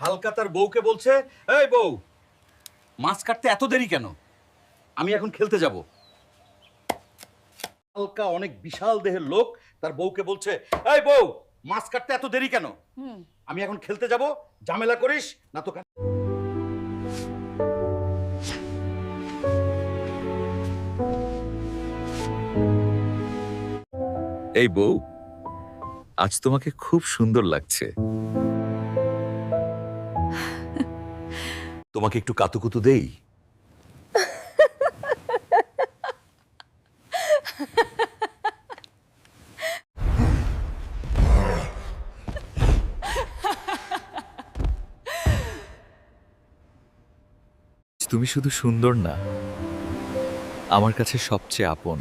হালকা তার বউকে বলছে এই বউ মাছ কাটতে এত দেরি কেন? আমি এখন খেলতে যাব। হালকা অনেক বিশাল দেহের লোক তার বউকে বলছে এই বউ মাছ কাটতে এত দেরি কেন? আমি এখন খেলতে যাব ঝামেলা করিস না তো এই বউ আজ তোমাকে খুব সুন্দর লাগছে। তোমাকে একটু কাতুকুতু দেই? তুমি শুধু সুন্দর না আমার কাছে সবচেয়ে আপন।